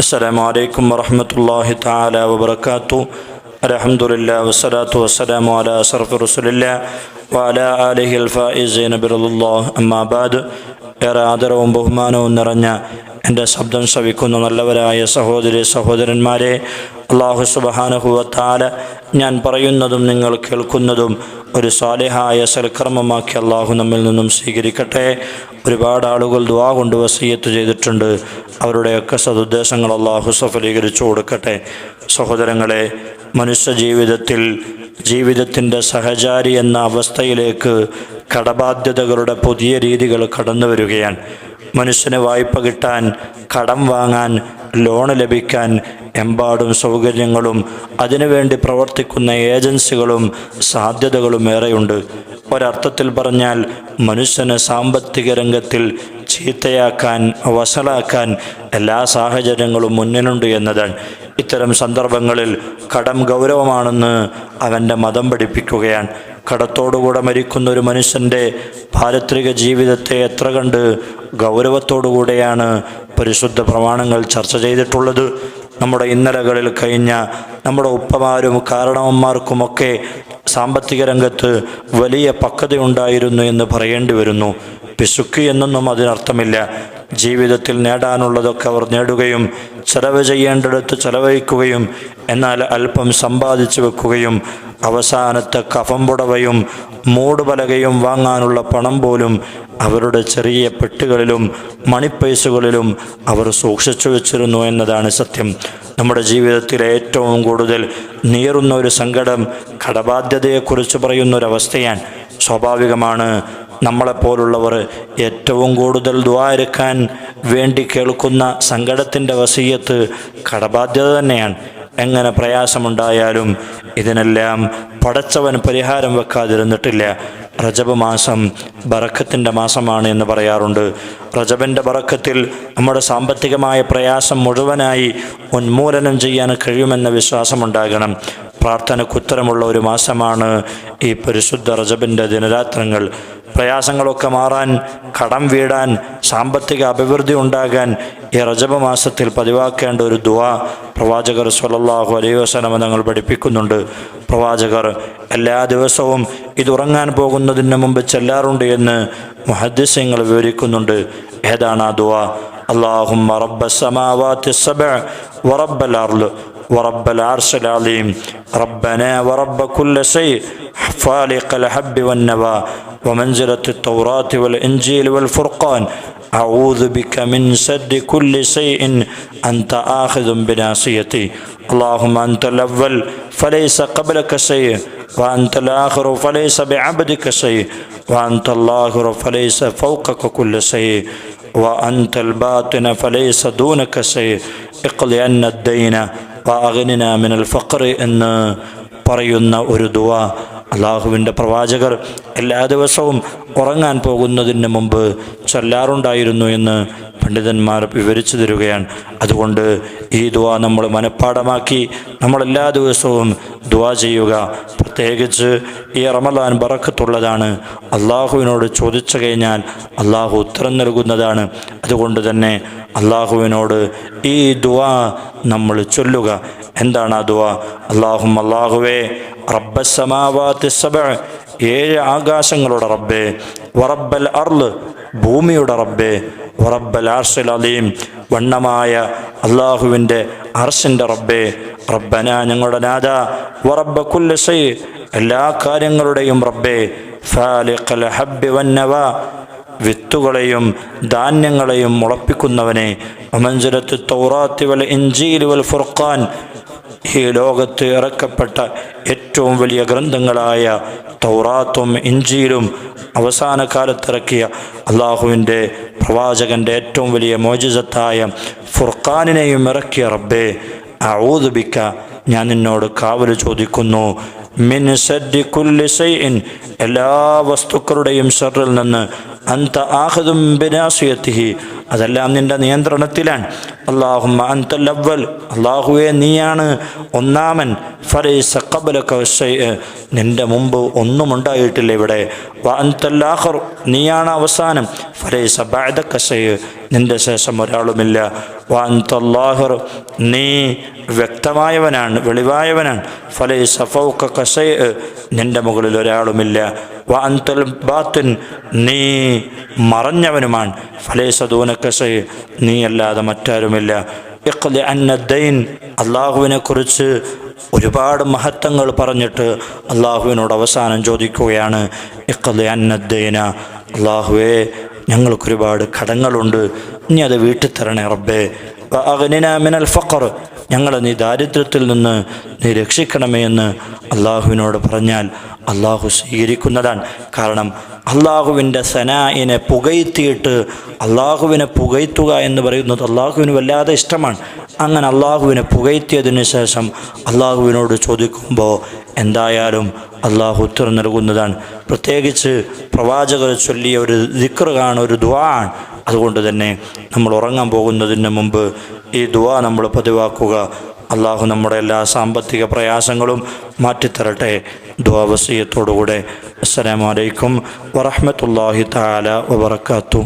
السلام عليكم ورحمة الله تعالى وبركاته الحمد لله والصلاة والسلام على أشرف رسول الله وعلى آله الفائزين برضا الله أما بعد ഏറെ ആദരവും ബഹുമാനവും നിറഞ്ഞ എന്റെ ശബ്ദം ശ്രവിക്കുന്ന നല്ലവരായ സഹോദരി സഹോദരന്മാരെ അള്ളാഹു സുബഹാനഹുവത്താല ഞാൻ പറയുന്നതും നിങ്ങൾ കേൾക്കുന്നതും ഒരു സ്വാലിഹായ സൽക്കർമ്മമാക്കി അള്ളാഹു നമ്മിൽ നിന്നും സ്വീകരിക്കട്ടെ. ഒരുപാട് ആളുകൾ ദുവാ കൊണ്ട് വസീയത്ത് ചെയ്തിട്ടുണ്ട്. അവരുടെയൊക്കെ സതുദ്ദേശങ്ങൾ അള്ളാഹു സഫലീകരിച്ചു കൊടുക്കട്ടെ. സഹോദരങ്ങളെ മനുഷ്യ ജീവിതത്തിൽ ജീവിതത്തിന്റെ സഹചാരി എന്ന അവസ്ഥയിലേക്ക് കടബാധ്യതകളുടെ പുതിയ രീതികൾ കടന്നു വരികയാണ്. മനുഷ്യന് വായ്പ കിട്ടാൻ കടം വാങ്ങാൻ ലോണ് ലഭിക്കാൻ എമ്പാടും സൗകര്യങ്ങളും അതിനുവേണ്ടി പ്രവർത്തിക്കുന്ന ഏജൻസികളും സാധ്യതകളും ഏറെയുണ്ട്. ഒരർത്ഥത്തിൽ പറഞ്ഞാൽ മനുഷ്യന് സാമ്പത്തിക രംഗത്തിൽ ചീത്തയാക്കാൻ വസലാക്കാൻ എല്ലാ സാഹചര്യങ്ങളും മുന്നിലുണ്ട് എന്നതാണ്. ഇത്തരം സന്ദർഭങ്ങളിൽ കടം ഗൗരവമാണെന്ന് അവന്റെ മതം പഠിപ്പിക്കുകയാണ്. കടത്തോടുകൂടെ മരിക്കുന്ന ഒരു മനുഷ്യന്റെ പാരത്രിക ജീവിതത്തെ എത്ര കണ്ട് ഗൗരവത്തോടുകൂടെയാണ് പരിശുദ്ധ പ്രമാണങ്ങൾ ചർച്ച ചെയ്തിട്ടുള്ളത്. നമ്മുടെ ഇന്നലകളിൽ കഴിഞ്ഞ നമ്മുടെ ഉപ്പമാരും കാരണവന്മാർക്കുമൊക്കെ സാമ്പത്തിക രംഗത്ത് വലിയ പക്വതയുണ്ടായിരുന്നു എന്ന് പറയേണ്ടി വരുന്നു. പിശുക്ക് എന്നൊന്നും അതിനർത്ഥമില്ല. ജീവിതത്തിൽ നേടാനുള്ളതൊക്കെ അവർ നേടുകയും ചെലവ് ചെയ്യേണ്ടിടത്ത് ചെലവഴിക്കുകയും എന്നാൽ അല്പം സമ്പാദിച്ചു വെക്കുകയും അവസാനത്തെ കഫം പുടവയും മൂടുപലകയും വാങ്ങാനുള്ള പണം പോലും അവരുടെ ചെറിയ പെട്ടുകളിലും മണിപ്പൈസുകളിലും അവർ സൂക്ഷിച്ചു വെച്ചിരുന്നു എന്നതാണ് സത്യം. നമ്മുടെ ജീവിതത്തിൽ ഏറ്റവും കൂടുതൽ നീറുന്ന ഒരു സങ്കടം കടബാധ്യതയെക്കുറിച്ച് പറയുന്ന ഒരവസ്ഥയാണ് സ്വാഭാവികമാണ്. നമ്മളെപ്പോലുള്ളവർ ഏറ്റവും കൂടുതൽ ദ്വാരക്കാൻ വേണ്ടി കേൾക്കുന്ന സങ്കടത്തിന്റെ വസീയത്ത് കടബാധ്യത തന്നെയാണ്. എങ്ങനെ പ്രയാസമുണ്ടായാലും ഇതിനെല്ലാം പടച്ചവൻ പരിഹാരം വെക്കാതിരുന്നിട്ടില്ല. റജബ് മാസം ബറക്കത്തിന്റെ മാസമാണ് എന്ന് പറയാറുണ്ട്. റജബിന്റെ ബറക്കത്തിൽ നമ്മുടെ സാമ്പത്തികമായ പ്രയാസം മുഴുവനായി ഉന്മൂലനം ചെയ്യാൻ കഴിയുമെന്ന വിശ്വാസമുണ്ടാകണം. പ്രാർത്ഥനക്കുത്തരമുള്ള ഒരു മാസമാണ് ഈ പരിശുദ്ധ റജബിന്റെ ദിനരാത്രങ്ങൾ. പ്രയാസങ്ങളൊക്കെ മാറാൻ കടം വീടാൻ സാമ്പത്തിക അഭിവൃദ്ധി ഉണ്ടാകാൻ ഈ റജബ മാസത്തിൽ പതിവാക്കേണ്ട ഒരു ദുവ പ്രവാചകർ സ്വലല്ലാഹു അലൈഹി വസനമ ഞങ്ങൾ പഠിപ്പിക്കുന്നുണ്ട്. പ്രവാചകർ എല്ലാ ദിവസവും ഇതുറങ്ങാൻ പോകുന്നതിന് മുമ്പ് ചെല്ലാറുണ്ട് എന്ന് മുഹദ്ദിസ്യങ്ങൾ വിവരിക്കുന്നുണ്ട്. ഏതാണ് ആ ദുവ അള്ളാഹും ورب العرش العظيم. ربنا ورب كل شيء. فالق الحب والنوى ومنزلة التوراة والإنجيل والفرقان. أعوذ بك من سد كل شيء. أنت آخذ بناصيتي. اللهم أنت الأول فليس قبلك شيء. وأنت الآخر فليس بعبدك شيء. وأنت الآخر فليس فوقك كل شيء. وأنت الباطن فليس دونك شيء. اقضي عنا الدين. മിനൽ ഫഖർ എന്ന് പറയുന്ന ഒരു ദുആ. അള്ളാഹുവിന്റെ പ്രവാചകർ എല്ലാ ദിവസവും ഉറങ്ങാൻ പോകുന്നതിന് മുമ്പ് ചൊല്ലാറുണ്ടായിരുന്നു എന്ന് പണ്ഡിതന്മാർ വിവരിച്ചു തരികയാണ്. അതുകൊണ്ട് ഈ ദുവ നമ്മൾ മനഃപ്പാടമാക്കി നമ്മൾ എല്ലാ ദിവസവും ദുവ ചെയ്യുക. പ്രത്യേകിച്ച് ഈ റമദാൻ ബറക്കത്തുള്ളതാണ്. അള്ളാഹുവിനോട് ചോദിച്ചു കഴിഞ്ഞാൽ അള്ളാഹു ഉത്തരം നൽകുന്നതാണ്. അതുകൊണ്ട് തന്നെ അള്ളാഹുവിനോട് ഈ ദുവ നമ്മൾ ചൊല്ലുക. എന്താണ് ആ ദുവ? അള്ളാഹും അള്ളാഹുവേ റബ്ബസമാവാത്തി സബ ഏഴ് ആകാശങ്ങളുടെ റബ്ബേ വറബ്ബൽ അർൾ ഭൂമിയുടെ റബ്ബേ വറബ്ബൽ അർഷൽ അലീം വണ്ണമായ അള്ളാഹുവിന്റെ അർഷിന്റെ റബ്ബേ റബ്ബന ഞങ്ങളുടെ നാഥ വറബ്ബ കുല്ലസൈ എല്ലാ കാര്യങ്ങളുടെയും റബ്ബേ ഫാലിഖൽ ഹബ്ബി വന്നവ വിത്തുകളെയും ധാന്യങ്ങളെയും മുളപ്പിക്കുന്നവനെ അമഞ്ചലത്ത് തൗറാത്തി വൽ ഇഞ്ചീൽ വൽ ഫുർഖാൻ ഈ ലോകത്ത് ഇറക്കപ്പെട്ട ഏറ്റവും വലിയ ഗ്രന്ഥങ്ങളായ തൗറാത്തും ഇഞ്ചിയിലും അവസാന കാലത്തിറക്കിയ അള്ളാഹുവിന്റെ പ്രവാചകന്റെ ഏറ്റവും വലിയ മോചിതത്തായ ഫുർഖാനിനെയും ഇറക്കിയ റബ്ബേ ഔദുബിക്ക ഞാൻ നിന്നോട് കാവൽ ചോദിക്കുന്നു. മിൻ സൈഇൻ എല്ലാ വസ്തുക്കളുടെയും ഷറിൽ നിന്ന് അന്ത ആഹദും ബിനാസിയത്തിഹി അതെല്ലാം നിന്റെ നിയന്ത്രണത്തിലാണ്. അള്ളാഹുമ്മ അവൽ അള്ളാഹുവെ നീയാണ് ഒന്നാമൻ. ഫലൈസ ഖബലക ശൈഅ നിന്റെ മുമ്പ് ഒന്നും ഉണ്ടായിട്ടില്ല ഇവിടെ. വ നീയാണ് അവസാനം. ബഅദക ശൈഅ നിന്റെ ശേഷം ഒരാളുമില്ല. വ നീ വ്യക്തമായവനാണ് വെളിവായവനാണ്. ഫലൈസ ഫൗക കസയ് നിന്റെ മുകളിൽ ഒരാളുമില്ല. വ അന്തൽ ബാത്തിൻ. നീ മറഞ്ഞവനുമാണ്. ഫലൈസ ദൂനക ശൈഅ നീ അല്ലാതെ മറ്റാരുമില്ല. ഇഖ്ലി അന്നദ്ദൈൻ അള്ളാഹുവിനെ കുറിച്ച് ഒരുപാട് മഹത്വങ്ങൾ പറഞ്ഞിട്ട് അള്ളാഹുവിനോട് അവസാനം ചോദിക്കുകയാണ് ഇഖ്ലി അന്നദ്ദൈന അള്ളാഹുവേ ഞങ്ങൾക്കൊരുപാട് കടങ്ങളുണ്ട് നീ അത് വീട്ടിൽ തരണേ റബ്ബേ. അഗ്നിന മിനൽ ഫഖർ ഞങ്ങളെ നീ ദാരിദ്ര്യത്തിൽ നിന്ന് നീ രക്ഷിക്കണമേ എന്ന് അള്ളാഹുവിനോട് പറഞ്ഞാൽ അള്ളാഹു സ്വീകരിക്കുന്നതാണ്. കാരണം അള്ളാഹുവിന്റെ സനായിനെ പുകഴ്ത്തിയിട്ട് അള്ളാഹുവിനെ പുകഴ്ത്തുക എന്ന് പറയുന്നത് അള്ളാഹുവിന് വല്ലാതെ ഇഷ്ടമാണ്. അങ്ങനെ അള്ളാഹുവിനെ പുകഴ്ത്തിയതിന് ശേഷം അള്ളാഹുവിനോട് ചോദിക്കുമ്പോൾ എന്തായാലും അള്ളാഹു ഉത്തരം നൽകുന്നതാണ്. പ്രത്യേകിച്ച് പ്രവാചകർ ചൊല്ലിയ ഒരു ദിക്റാണ് ഒരു ദ്വാണ് അതുകൊണ്ട് തന്നെ നമ്മൾ ഉറങ്ങാൻ പോകുന്നതിന് മുമ്പ് ഈ ദുവാ നമ്മൾ പതിവാക്കുക. അള്ളാഹു നമ്മുടെ എല്ലാ സാമ്പത്തിക പ്രയാസങ്ങളും മാറ്റിത്തരട്ടെ. ദ്വാവസീയത്തോടുകൂടെ അസ്സലാമലൈക്കും വറഹമത്തല്ലാഹി താല വബർക്കാത്തു